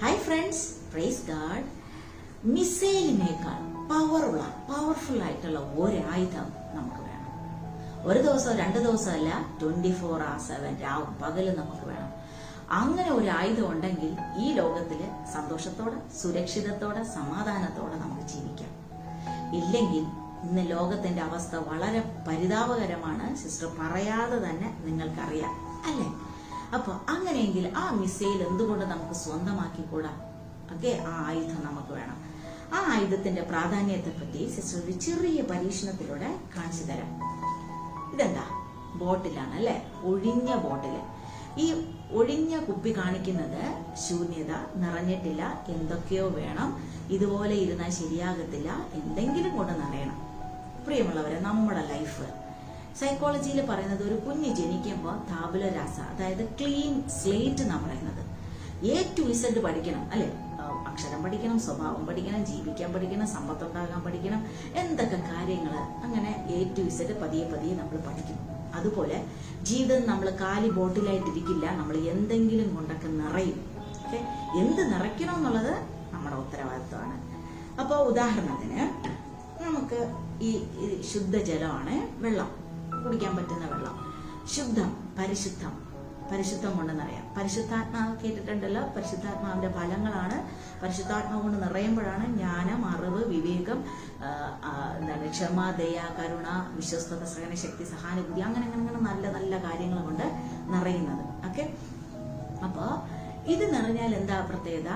Hi friends പ്രൈസ് ഗാഡ് മിസൈലിനേക്കാൾ പവറുള്ള പവർഫുൾ ആയിട്ടുള്ള ഒരായുധം നമുക്ക് വേണം. ഒരു ദിവസം രണ്ട് ദിവസമല്ല ട്വന്റി ഫോർ ആ സെവൻ രാവും പകലും നമുക്ക് വേണം. അങ്ങനെ ഒരു ആയുധം ഉണ്ടെങ്കിൽ ഈ ലോകത്തിൽ സന്തോഷത്തോടെ സുരക്ഷിതത്തോടെ സമാധാനത്തോടെ നമുക്ക് ജീവിക്കാം. ഇല്ലെങ്കിൽ ഇന്ന് ലോകത്തിന്റെ അവസ്ഥ വളരെ പരിതാപകരമാണ്. സിസ്റ്റർ പറയാതെ തന്നെ നിങ്ങൾക്കറിയാം അല്ലേ? അപ്പൊ അങ്ങനെയെങ്കിൽ ആ മിസൈൽ എന്തുകൊണ്ട് നമുക്ക് സ്വന്തമാക്കിക്കൂടാ? ഓക്കെ ആ ആയുധം നമുക്ക് വേണം. ആ ആയുധത്തിന്റെ പ്രാധാന്യത്തെ പറ്റി സിസ്റ്റർ ഒരു ചെറിയ പരീക്ഷണത്തിലൂടെ കാണിച്ചു തരാം. ഇതെന്താ? ബോട്ടിലാണ് അല്ലെ? ഒഴിഞ്ഞ ബോട്ടിൽ ഈ ഒഴിഞ്ഞ കുപ്പി കാണിക്കുന്നത് ശൂന്യത നിറഞ്ഞിട്ടില്ല എന്തൊക്കെയോ വേണം. ഇതുപോലെ ഇരുന്നാൽ ശരിയാകത്തില്ല. എന്തെങ്കിലും കൊണ്ട് നിറയണം. പ്രിയമുള്ളവരെ നമ്മുടെ ലൈഫ് സൈക്കോളജിയിൽ പറയുന്നത് ഒരു കുഞ്ഞ് ജനിക്കുമ്പോൾ താപുല രാസ അതായത് ക്ലീൻ സ്ലേറ്റ് എന്നാണ് പറയുന്നത്. എ ടു ഇസഡ് പഠിക്കണം അല്ലെ? അക്ഷരം പഠിക്കണം സ്വഭാവം പഠിക്കണം ജീവിക്കാൻ പഠിക്കണം സമ്പത്തുണ്ടാകാൻ പഠിക്കണം എന്തൊക്കെ കാര്യങ്ങൾ അങ്ങനെ എ ടു ഇസഡ് പതിയെ പതിയെ നമ്മൾ പഠിക്കും. അതുപോലെ ജീവിതം നമ്മൾ കാലി ബോട്ടിലായിട്ടിരിക്കില്ല നമ്മൾ എന്തെങ്കിലും കൊണ്ടൊക്കെ നിറയും. ഓക്കെ? എന്ത് നിറയ്ക്കണം എന്നുള്ളത് നമ്മുടെ ഉത്തരവാദിത്വമാണ്. അപ്പോൾ ഉദാഹരണത്തിന് നമുക്ക് ഈ ഈ ശുദ്ധജലമാണ് വെള്ളം. കുടിക്കാൻ പറ്റുന്ന വെള്ളം. ശുദ്ധം പരിശുദ്ധം. പരിശുദ്ധം കൊണ്ടെന്നറിയാം പരിശുദ്ധാത്മാവ് കേട്ടിട്ടുണ്ടല്ലോ. പരിശുദ്ധാത്മാവിന്റെ ഫലങ്ങളാണ്. പരിശുദ്ധാത്മാവ് കൊണ്ട് നിറയുമ്പോഴാണ് ജ്ഞാനം അറിവ് വിവേകം എന്താണ് ക്ഷമ ദയ കരുണ വിശ്വസ്തത സഹന ശക്തി സഹാനുഭൂതി അങ്ങനെ അങ്ങനെ അങ്ങനെ നല്ല നല്ല കാര്യങ്ങൾ കൊണ്ട് നിറയുന്നത്. ഓക്കെ? അപ്പോ ഇത് നിറഞ്ഞാൽ എന്താ പ്രത്യേകത?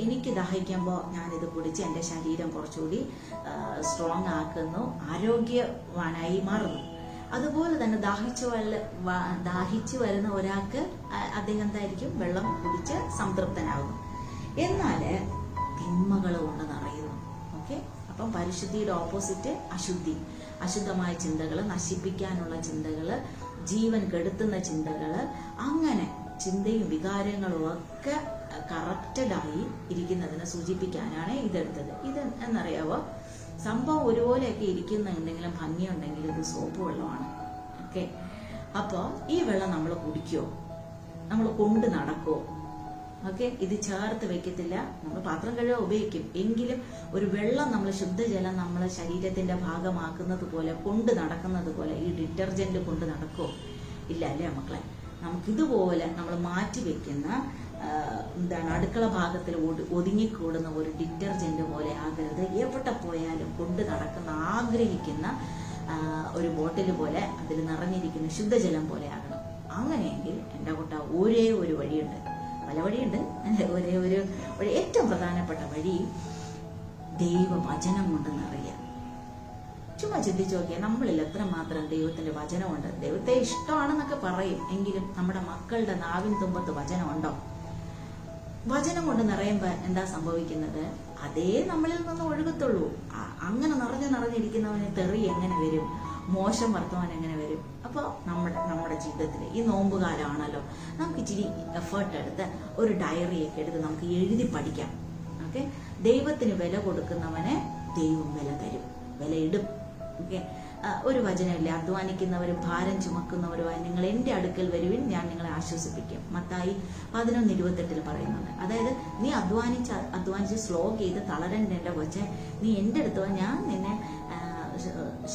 എനിക്ക് ദാഹിക്കുമ്പോൾ ഞാനിത് കുടിച്ച് എന്റെ ശരീരം കുറച്ചുകൂടി സ്ട്രോങ് ആക്കുന്നു ആരോഗ്യവാനായി മാറുന്നു. അതുപോലെ തന്നെ ദാഹിച്ചു ദാഹിച്ചു വരുന്ന ഒരാൾക്ക് അദ്ദേഹം എന്തായിരിക്കും? വെള്ളം കുടിച്ച് സംതൃപ്തനാകുന്നു. എന്നാൽ തിന്മകൾ കൊണ്ട് നിറയുന്നു ഓക്കെ? അപ്പം പരിശുദ്ധിയുടെ ഓപ്പോസിറ്റ് അശുദ്ധി. അശുദ്ധമായ ചിന്തകൾ നശിപ്പിക്കാനുള്ള ചിന്തകൾ ജീവൻ കെടുത്തുന്ന ചിന്തകൾ അങ്ങനെ ചിന്തയും വികാരങ്ങളും ഒക്കെ കറപ്റ്റഡായി ഇരിക്കുന്നതിനെ സൂചിപ്പിക്കാനാണ് ഇതെടുത്തത്. ഇത് എന്നറിയാവോ? സംഭവം ഒരുപോലെയൊക്കെ ഇരിക്കുന്നുണ്ടെങ്കിലും ഭംഗിയുണ്ടെങ്കിലും ഇത് സോപ്പ് വെള്ളമാണ്. ഓക്കെ? അപ്പോൾ ഈ വെള്ളം നമ്മൾ കുടിക്കോ? നമ്മൾ കൊണ്ട് നടക്കോ? ഓക്കെ? ഇത് ചേർത്ത് വെക്കത്തില്ല. നമ്മൾ പാത്രം കഴുകാൻ ഉപയോഗിക്കും. എങ്കിലും ഒരു വെള്ളം നമ്മൾ ശുദ്ധജലം നമ്മളെ ശരീരത്തിന്റെ ഭാഗമാക്കുന്നത് പോലെ കൊണ്ട് നടക്കുന്നത് പോലെ ഈ ഡിറ്റർജന്റ് കൊണ്ട് നടക്കുമോ ഇല്ല അല്ലേ മക്കളെ? നമുക്കിതുപോലെ നമ്മൾ മാറ്റി വെക്കുന്ന എന്താണ് അടുക്കള ഭാഗത്തിൽ ഒതുങ്ങിക്കൂടുന്ന ഒരു ഡിറ്റർജന്റ് പോലെ ആകരുത്. എവിടെ പോയാലും കൊണ്ട് നടക്കുന്ന ആഗ്രഹിക്കുന്ന ഒരു ബോട്ടിൽ പോലെ അതിൽ നിറഞ്ഞിരിക്കുന്ന ശുദ്ധജലം പോലെ ആകണം. അങ്ങനെയെങ്കിൽ എന്റെ കുട്ട ഒരേ ഒരു വഴിയുണ്ട്. പല വഴിയുണ്ട്? ഒരേ ഒരു വഴി. ഏറ്റവും പ്രധാനപ്പെട്ട വഴി ദൈവവചനം കൊണ്ട് നിറയുക ചുമ്മാ ചിന്തിച്ചു നോക്കിയാൽ നമ്മളിൽ എത്രമാത്രം ദൈവത്തിന്റെ വചനമുണ്ട്. ദൈവത്തെ ഇഷ്ടമാണെന്നൊക്കെ പറയും. എങ്കിലും നമ്മുടെ മക്കളുടെ നാവിൻ തുമ്പത്ത് വചനമുണ്ടോ? വചനം കൊണ്ട് നിറയുമ്പോ എന്താ സംഭവിക്കുന്നത്? അതേ നമ്മളിൽ നിന്ന് ഒഴുകത്തുള്ളൂ. അങ്ങനെ നിറഞ്ഞു നിറഞ്ഞിരിക്കുന്നവന് തെറി എങ്ങനെ വരും? മോശം വർത്തമാനം എങ്ങനെ വരും? അപ്പോൾ നമ്മുടെ നമ്മുടെ ജീവിതത്തിൽ ഈ നോമ്പ് കാലമാണല്ലോ നമുക്ക് ഇച്ചിരി എഫേർട്ട് എടുത്ത് ഒരു ഡയറിയൊക്കെ എടുത്ത് നമുക്ക് എഴുതി പഠിക്കാം. ഓക്കെ ദൈവത്തിന് വില കൊടുക്കുന്നവനെ ദൈവം വില തരും. വിലയിടും. ഓക്കെ ഒരു വചനമില്ല? അധ്വാനിക്കുന്നവരും ഭാരം ചുമക്കുന്നവരുമായി നിങ്ങൾ എന്റെ അടുക്കൽ വരുവിൻ ഞാൻ നിങ്ങളെ ആശ്വസിപ്പിക്കും. മത്തായി പതിനൊന്ന് ഇരുപത്തെട്ടിൽ പറയുന്നുണ്ട്. അതായത് നീ അധ്വാനിച്ച് അധ്വാനിച്ച് സ്ലോ ചെയ്ത് തളരണ്ട എന്റെ കൊച്ചെ. നീ എന്റെ അടുത്ത് ഞാൻ നിന്നെ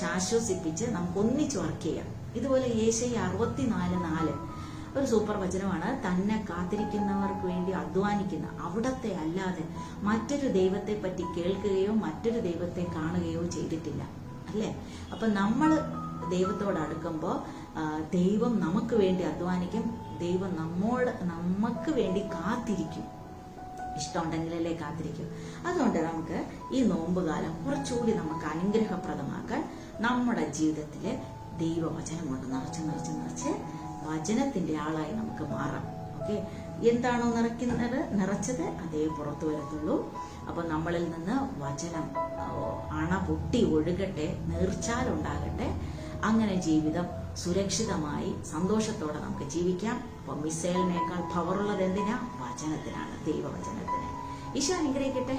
ശാശ്വസിപ്പിച്ച് നമുക്ക് ഒന്നിച്ച് വർക്ക് ചെയ്യാം. ഇതുപോലെ ഏശയ അറുപത്തിനാല് നാല് ഒരു സൂപ്പർ വചനമാണ്. തന്നെ കാത്തിരിക്കുന്നവർക്ക് വേണ്ടി അധ്വാനിക്കുന്ന അവിടത്തെ അല്ലാതെ മറ്റൊരു ദൈവത്തെ പറ്റി കേൾക്കുകയോ മറ്റൊരു ദൈവത്തെ കാണുകയോ ചെയ്തിട്ടില്ല. അല്ലേ? അപ്പൊ നമ്മൾ ദൈവത്തോട് അടുക്കുമ്പോൾ ദൈവം നമുക്ക് വേണ്ടി അധ്വാനിക്കും ദൈവം നമ്മോട് നമുക്ക് വേണ്ടി കാത്തിരിക്കും. ഇഷ്ടമുണ്ടെങ്കിലല്ലേ കാത്തിരിക്കും. അതുകൊണ്ട് നമുക്ക് ഈ നോമ്പുകാലം കുറച്ചുകൂടി നമുക്ക് അനുഗ്രഹപ്രദമാക്കാൻ നമ്മുടെ ജീവിതത്തിലെ ദൈവവചനം കൊണ്ട് നിറച്ച് നിറച്ച് നിറച്ച് വചനത്തിന്റെ ആളായി നമുക്ക് മാറാം. ഓക്കെ. എന്താണോ നിറയ്ക്കുന്നത്? നിറച്ചത് അതേ പുറത്തു വരത്തുള്ളൂ. അപ്പൊ നമ്മളിൽ നിന്ന് വചനം അണ പൊട്ടി ഒഴുകട്ടെ നീർച്ചാലുണ്ടാകട്ടെ അങ്ങനെ ജീവിതം സുരക്ഷിതമായി സന്തോഷത്തോടെ നമുക്ക് ജീവിക്കാം. അപ്പൊ മിസൈലിനേക്കാൾ പവറുള്ളത് എന്തിനാ? വചനത്തിനാണ് ദൈവവചനത്തിന്. ഈശോ അനുഗ്രഹിക്കട്ടെ.